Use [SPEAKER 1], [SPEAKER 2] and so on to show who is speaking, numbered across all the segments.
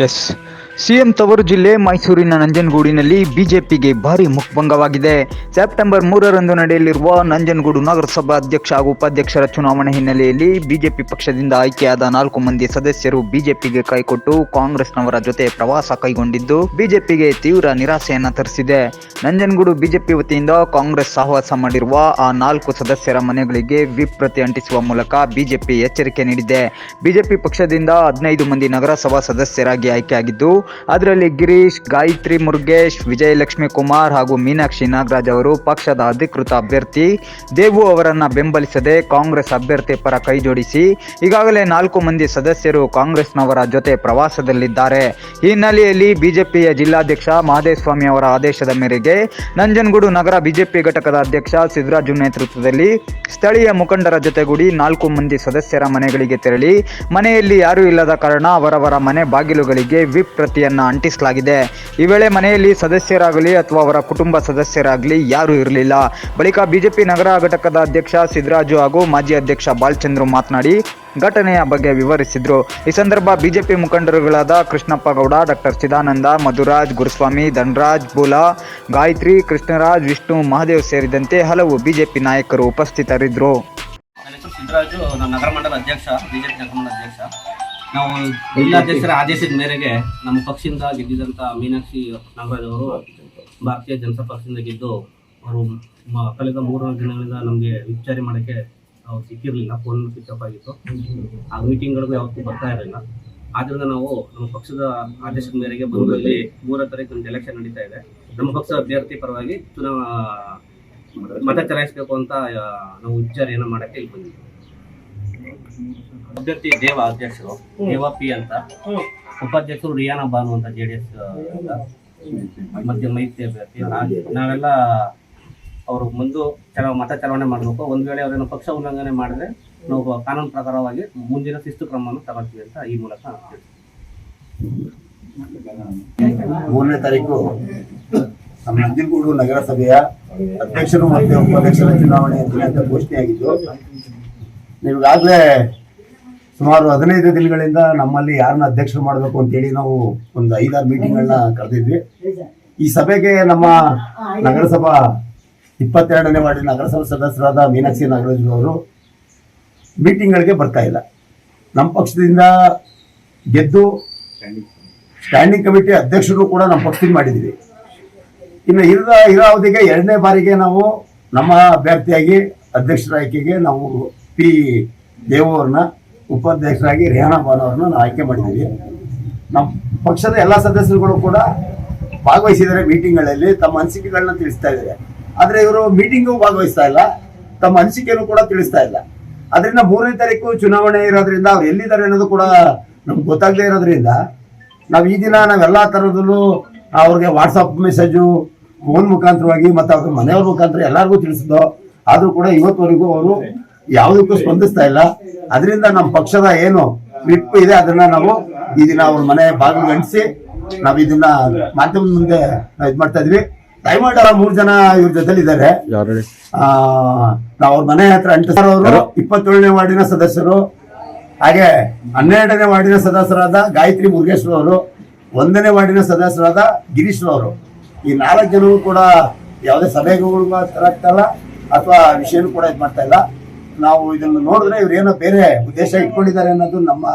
[SPEAKER 1] S CM ತವರು ಜಿಲ್ಲೆ ಮೈಸೂರಿನ ನಂಜನಗೂಡಿನಲ್ಲಿ ಬಿಜೆಪಿಗೆ ಭಾರಿ ಮುಖಭಂಗವಾಗಿದೆ. ಸೆಪ್ಟೆಂಬರ್ ಮೂರರಂದು ನಡೆಯಲಿರುವ ನಂಜನಗೂಡು ನಗರಸಭಾ ಅಧ್ಯಕ್ಷ ಹಾಗೂ ಉಪಾಧ್ಯಕ್ಷರ ಚುನಾವಣೆ ಹಿನ್ನೆಲೆಯಲ್ಲಿ ಬಿಜೆಪಿ ಪಕ್ಷದಿಂದ ಆಯ್ಕೆಯಾದ ನಾಲ್ಕು ಮಂದಿ ಸದಸ್ಯರು ಬಿಜೆಪಿಗೆ ಕೈಕೊಟ್ಟು ಕಾಂಗ್ರೆಸ್ನವರ ಜೊತೆ ಪ್ರವಾಸ ಕೈಗೊಂಡಿದ್ದು, ಬಿಜೆಪಿಗೆ ತೀವ್ರ ನಿರಾಸೆಯನ್ನ ತರಿಸಿದೆ. ನಂಜನಗೂಡು ಬಿಜೆಪಿ ವತಿಯಿಂದ ಕಾಂಗ್ರೆಸ್ ಸಹವಾಸ ಮಾಡಿರುವ ಆ ನಾಲ್ಕು ಸದಸ್ಯರ ಮನೆಗಳಿಗೆ ವಿಪ್ ಪ್ರತಿ ಅಂಟಿಸುವ ಮೂಲಕ ಬಿಜೆಪಿ ಎಚ್ಚರಿಕೆ ನೀಡಿದೆ. ಬಿಜೆಪಿ ಪಕ್ಷದಿಂದ ಹದಿನೈದು ಮಂದಿ ನಗರಸಭಾ ಸದಸ್ಯರಾಗಿ ಆಯ್ಕೆಯಾಗಿದ್ದು ಅದರಲ್ಲಿ ಗಿರೀಶ್, ಗಾಯತ್ರಿ ಮುರುಗೇಶ್, ವಿಜಯಲಕ್ಷ್ಮಿ ಕುಮಾರ್ ಹಾಗೂ ಮೀನಾಕ್ಷಿ ನಾಗರಾಜ್ ಅವರು ಪಕ್ಷದ ಅಧಿಕೃತ ಅಭ್ಯರ್ಥಿ. ದೇವು ಅವರನ್ನು ಬೆಂಬಲಿಸದೆ ಕಾಂಗ್ರೆಸ್ ಅಭ್ಯರ್ಥಿ ಪರ ಕೈಜೋಡಿಸಿ ಈಗಾಗಲೇ ನಾಲ್ಕು ಮಂದಿ ಸದಸ್ಯರು ಕಾಂಗ್ರೆಸ್ನವರ ಜೊತೆ ಪ್ರವಾಸದಲ್ಲಿದ್ದಾರೆ. ಈ ಹಿನ್ನೆಲೆಯಲ್ಲಿ ಬಿಜೆಪಿಯ ಜಿಲ್ಲಾಧ್ಯಕ್ಷ ಮಹದೇವಸ್ವಾಮಿ ಅವರ ಆದೇಶದ ಮೇರೆಗೆ ನಂಜನಗೂಡು ನಗರ ಬಿಜೆಪಿ ಘಟಕದ ಅಧ್ಯಕ್ಷ ಸಿದ್ದರಾಜು ನೇತೃತ್ವದಲ್ಲಿ ಸ್ಥಳೀಯ ಮುಖಂಡರ ಜೊತೆಗೂಡಿ ನಾಲ್ಕು ಮಂದಿ ಸದಸ್ಯರ ಮನೆಗಳಿಗೆ ತೆರಳಿ ಮನೆಯಲ್ಲಿ ಯಾರೂ ಇಲ್ಲದ ಕಾರಣ ಅವರವರ ಮನೆ ಬಾಗಿಲುಗಳಿಗೆ ವಿಪ್ ಪ್ರತಿಯನ್ನ ಅಂಟಿಸಲಾಗಿದೆ. ಈ ವೇಳೆ ಮನೆಯಲ್ಲಿ ಸದಸ್ಯರಾಗಲಿ ಅಥವಾ ಅವರ ಕುಟುಂಬ ಸದಸ್ಯರಾಗಲಿ ಯಾರೂ ಇರಲಿಲ್ಲ. ಬಳಿಕ ಬಿಜೆಪಿ ನಗರ ಘಟಕದ ಅಧ್ಯಕ್ಷ ಸಿದ್ದರಾಜು ಹಾಗೂ ಮಾಜಿ ಅಧ್ಯಕ್ಷ ಬಾಲಚಂದ್ರು ಮಾತನಾಡಿ ಘಟನೆಯ ಬಗ್ಗೆ ವಿವರಿಸಿದ್ರು. ಈ ಸಂದರ್ಭ ಬಿಜೆಪಿ ಮುಖಂಡರುಗಳಾದ ಕೃಷ್ಣಪ್ಪ ಗೌಡ ಡಾಕ್ಟರ್ ಚಿದಾನಂದ, ಮಧುರಾಜ್ ಗುರುಸ್ವಾಮಿ, ಧನರಾಜ್ ಬುಲಾ ಗಾಯತ್ರಿ, ಕೃಷ್ಣರಾಜ್, ವಿಷ್ಣು, ಮಹಾದೇವ್ ಸೇರಿದಂತೆ ಹಲವು ಬಿಜೆಪಿ ನಾಯಕರು ಉಪಸ್ಥಿತರಿದ್ದರು.
[SPEAKER 2] ನನ್ನ ಸಿದ್ದರಾಜು ನಗರ ಮಂಡಲ ಅಧ್ಯಕ್ಷ, ಬಿಜೆಪಿ ನಗರ ಮಂಡಲ ಅಧ್ಯಕ್ಷ. ನಾವು ಜಿಲ್ಲಾಧ್ಯಕ್ಷರ ಆದೇಶದ ಮೇರೆಗೆ ನಮ್ಮ ಪಕ್ಷದಿಂದ ಗೆದ್ದಿದ್ದಂಥ ಮೀನಾಕ್ಷಿ ನಾಗರಾಜ್ ಅವರು ಭಾರತೀಯ ಜನತಾ ಪಕ್ಷದಿಂದ ಗೆದ್ದು ಅವರು ಕಳೆದ ಮೂರು ದಿನಗಳಿಂದ ನಮಗೆ ವಿಚಾರಣೆ ಮಾಡೋಕ್ಕೆ ಅವ್ರು ಸಿಕ್ಕಿರಲಿಲ್ಲ ಫೋನ್ ಪಿಕಪ್ ಆಗಿತ್ತು. ಆ ಮೀಟಿಂಗ್ಗಳಿಗೂ ಯಾವತ್ತೂ ಬರ್ತಾ ಇರಲಿಲ್ಲ. ಆದ್ದರಿಂದ ನಾವು ನಮ್ಮ ಪಕ್ಷದ ಆದೇಶದ ಮೇರೆಗೆ ಬಂದು ಇಲ್ಲಿ ಮೂರನೇ ತಾರೀಕು ಎಲೆಕ್ಷನ್ ನಡೀತಾ ಇದೆ. ನಮ್ಮ ಪಕ್ಷದ ಅಭ್ಯರ್ಥಿ ಪರವಾಗಿ ಚುನಾವ ಮತ ಚಲಾಯಿಸಬೇಕು ಅಂತ ನಾವು ಏನೋ ಮಾಡಕ್ಕೆ ಇಲ್ಲಿ ಬಂದಿದ್ದೀವಿ. ಅಭ್ಯರ್ಥಿ ದೇವ ಅಧ್ಯಕ್ಷರು ದೇವ ಪಿ ಅಂತ. ಉಪಾಧ್ಯಕ್ಷರು ರಿಯಾನಾ ಬಾನು ಅಂತ ಜೆ ಡಿ ಎಸ್ ಮಧ್ಯ ಮೈತ್ರಿ ಅಭ್ಯರ್ಥಿ. ನಾವೆಲ್ಲ ಅವರು ಮುಂದೆ ಚಲಾವ ಮತ ಚಲಾವಣೆ ಮಾಡಬೇಕು. ಒಂದು ವೇಳೆ ಅವರೇನು ಪಕ್ಷ ಉಲ್ಲಂಘನೆ ಮಾಡಿದ್ರೆ ನಾವು ಕಾನೂನು ಪ್ರಕಾರವಾಗಿ ಮುಂದಿನ ಶಿಸ್ತು ಕ್ರಮವನ್ನು ತಗೊಳ್ತೀವಿ ಅಂತ ಈ ಮೂಲಕ.
[SPEAKER 3] ಮೂರನೇ ತಾರೀಕು ನಮ್ಮ ನಂಜನಗೂಡು ನಗರಸಭೆಯ ಅಧ್ಯಕ್ಷರು ಮತ್ತು ಉಪಾಧ್ಯಕ್ಷರ ಚುನಾವಣೆ ದಿನಾಂಕ ಅಂತ ಘೋಷಣೆಯಾಗಿದ್ದು ನೀವಾಗಲೇ ಸುಮಾರು ಹದಿನೈದು ದಿನಗಳಿಂದ ನಮ್ಮಲ್ಲಿ ಯಾರನ್ನ ಅಧ್ಯಕ್ಷರು ಮಾಡಬೇಕು ಅಂತೇಳಿ ನಾವು ಒಂದು ಐದಾರು ಮೀಟಿಂಗ್ಗಳನ್ನ ಕರೆದಿದ್ವಿ. ಈ ಸಭೆಗೆ ನಮ್ಮ ನಗರಸಭಾ ಇಪ್ಪತ್ತೆರಡನೇ ವಾರ್ಡಿನ ನಗರಸಭಾ ಸದಸ್ಯರಾದ ಮೀನಾಕ್ಷಿ ನಾಗರಾಜ್ ಅವರು ಮೀಟಿಂಗ್ಗಳಿಗೆ ಬರ್ತಾ ಇಲ್ಲ. ನಮ್ಮ ಪಕ್ಷದಿಂದ ಗೆದ್ದು ಸ್ಟ್ಯಾಂಡಿಂಗ್ ಕಮಿಟಿ ಅಧ್ಯಕ್ಷರು ಕೂಡ ನಮ್ಮ ಪಕ್ಷದಿಂದ ಮಾಡಿದ್ದೀವಿ ಇನ್ನು ಇರೋ ಇರೋ ಅವಧಿಗೆ ಎರಡನೇ ಬಾರಿಗೆ ನಾವು ನಮ್ಮ ಅಭ್ಯರ್ಥಿಯಾಗಿ ಅಧ್ಯಕ್ಷರ ಆಯ್ಕೆಗೆ ನಾವು ಪಿ ದೇವರನ್ನ ಉಪಾಧ್ಯಕ್ಷರಾಗಿ ರೇಹಣಾ ಬಾನು ನಾವು ಆಯ್ಕೆ ಮಾಡಿದ್ದೀವಿ ನಮ್ಮ ಪಕ್ಷದ ಎಲ್ಲ ಸದಸ್ಯರುಗಳು ಕೂಡ ಭಾಗವಹಿಸಿದ್ದಾರೆ ಮೀಟಿಂಗ್ಗಳಲ್ಲಿ, ತಮ್ಮ ಅನಿಸಿಕೆಗಳನ್ನ ತಿಳಿಸ್ತಾ ಇದ್ದಾರೆ. ಆದರೆ ಇವರು ಮೀಟಿಂಗು ಭಾಗವಹಿಸ್ತಾ ಇಲ್ಲ, ತಮ್ಮ ಅನಿಸಿಕೆಯನ್ನು ಕೂಡ ತಿಳಿಸ್ತಾ ಇಲ್ಲ. ಅದರಿಂದ ಮೂರನೇ ತಾರೀಕು ಚುನಾವಣೆ ಇರೋದ್ರಿಂದ ಅವ್ರು ಎಲ್ಲಿದ್ದಾರೆ ಅನ್ನೋದು ಕೂಡ ನಮ್ಗೆ ಗೊತ್ತಾಗದೇ ಇರೋದ್ರಿಂದ ನಾವು ಈ ದಿನ ನಾವೆಲ್ಲ ಥರದಲ್ಲೂ ಅವ್ರಿಗೆ ವಾಟ್ಸಪ್ ಮೆಸೇಜು ಫೋನ್ ಮುಖಾಂತರವಾಗಿ ಮತ್ತು ಅವ್ರ ಮನೆಯವ್ರ ಮುಖಾಂತರ ಎಲ್ಲರಿಗೂ ತಿಳಿಸಿದ್ದು. ಆದರೂ ಕೂಡ ಇವತ್ತುವರೆಗೂ ಅವರು ಯಾವುದಕ್ಕೂ ಸ್ಪಂದಿಸ್ತಾ ಇಲ್ಲ. ಅದರಿಂದ ನಮ್ಮ ಪಕ್ಷದ ಏನು ವಿಪ್ ಇದೆ ಅದನ್ನ ನಾವು ಈ ದಿನ ಅವ್ರ ಮನೆ ಬಾಗಿಲು ಗಂಟಿಸಿ ನಾವು ಇದನ್ನ ಮಾಧ್ಯಮದ ಮುಂದೆ ಇದು ಮಾಡ್ತಾ ಇದ್ವಿ. ದಯಮಾಡಿ ಅವರ ಮೂರು ಜನ ಇವ್ರ ಜೊತೆಲಿ ಇದ್ದಾರೆ ಅವ್ರ ಮನೆ ಹತ್ರ ಅಂಟಿಸ್ತಾರ ಅವರು ಇಪ್ಪತ್ತೇಳನೇ ವಾರ್ಡಿನ ಸದಸ್ಯರು ಹಾಗೆ ಹನ್ನೆರಡನೇ ವಾರ್ಡಿನ ಸದಸ್ಯರಾದ ಗಾಯತ್ರಿ ಮುರುಗೇಶ್ವರ ಅವರು ಒಂದನೇ ವಾರ್ಡಿನ ಸದಸ್ಯರಾದ ಗಿರೀಶ್ ಅವರು. ಈ ನಾಲ್ಕು ಜನರು ಕೂಡ ಯಾವುದೇ ಸಭೆಗಳು ತರಾಗ್ತಲ್ಲ ಅಥವಾ ವಿಷಯನೂ ಕೂಡ ಇದು ಮಾಡ್ತಾ ಇಲ್ಲ. ನಾವು ಇದನ್ನು ನೋಡಿದ್ರೆ ಇವ್ರು ಏನೋ ಬೇರೆ ಉದ್ದೇಶ ಇಟ್ಕೊಂಡಿದ್ದಾರೆ ಅನ್ನೋದು ನಮ್ಮ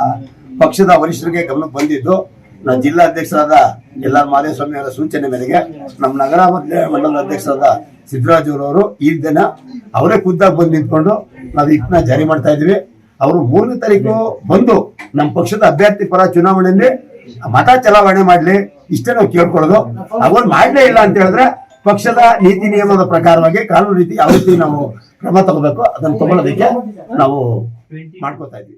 [SPEAKER 3] ಪಕ್ಷದ ವರಿಷ್ಠರಿಗೆ ಗಮನಕ್ಕೆ ಬಂದಿದ್ದು. ನಮ್ಮ ಜಿಲ್ಲಾ ಅಧ್ಯಕ್ಷರಾದ ಎಲ್ ಆರ್ ಮಾದೇವಸ್ವಾಮಿ ಅವರ ಸೂಚನೆ ಮೇರೆಗೆ ನಮ್ಮ ನಗರ ಮಂಡಲದ ಅಧ್ಯಕ್ಷರಾದ ಸಿದ್ದರಾಜು ಅವರು ಈ ದಿನ ಅವರೇ ಖುದ್ದಾಗಿ ಬಂದು ನಿಂತ್ಕೊಂಡು ನಾವು ಇದನ್ನ ಜಾರಿ ಮಾಡ್ತಾ ಇದ್ವಿ ಅವರು ಮೂರನೇ ತಾರೀಕು ಬಂದು ನಮ್ಮ ಪಕ್ಷದ ಅಭ್ಯರ್ಥಿ ಪರ ಚುನಾವಣೆಯಲ್ಲಿ ಮತ ಚಲಾವಣೆ ಮಾಡ್ಲಿ, ಇಷ್ಟೇ ನಾವು ಕೇಳ್ಕೊಳ್ಳೋದು. ಅವ್ರು ಮಾಡಲೇ ಇಲ್ಲ ಅಂತ ಹೇಳಿದ್ರೆ ಪಕ್ಷದ ನೀತಿ ನಿಯಮದ ಪ್ರಕಾರವಾಗಿ ಕಾನೂನು ರೀತಿ ಯಾವ ರೀತಿ ನಾವು ಕ್ರಮ ತಗೋಬೇಕು ಅದನ್ನು ತಗೊಳ್ಳೋದಕ್ಕೆ ನಾವು ಮಾಡ್ಕೋತಾ ಇದ್ವಿ.